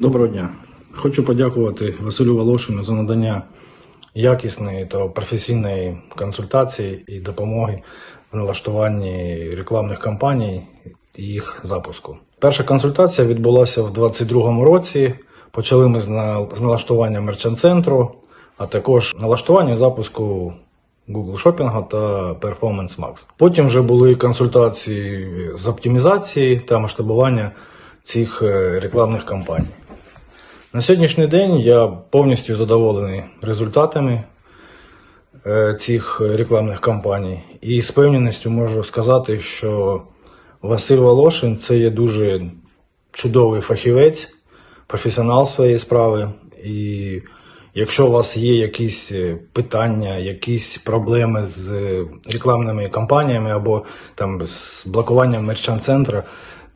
Доброго дня. Хочу подякувати Василю Волошину за надання якісної та професійної консультації і допомоги в налаштуванні рекламних кампаній і їх запуску. Перша консультація відбулася в 2022 році. Почали ми з налаштування мерчант-центру, а також налаштування запуску Google Шопінгу та Performance Max. Потім вже були консультації з оптимізації та масштабування цих е, рекламних кампаній. На сьогоднішній день я повністю задоволений результатами е, цих рекламних кампаній. І з певністю можу сказати, що Василь Волошин це є дуже чудовий фахівець, професіонал своєї справи. І якщо у вас є якісь е, питання, якісь проблеми з е, рекламними кампаніями або там з блокуванням мерчант-центру,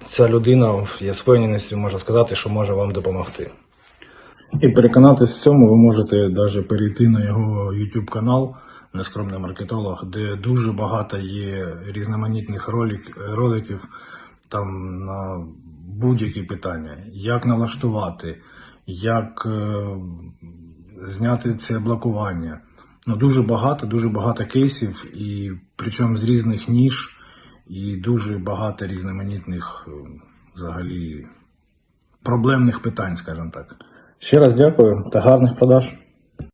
ця людина, я з впевненістю можу сказати, що може вам допомогти. І переконатись в цьому, ви можете навіть перейти на його YouTube канал Нескромний маркетолог, де дуже багато є різноманітних ролик, роликів там на будь-які питання, як налаштувати, як е, зняти це блокування. Ну, дуже багато, дуже багато кейсів, і причому з різних ніж, і дуже багато різноманітних е, взагалі проблемних питань, скажімо так. Ще раз дякую та гарних продаж.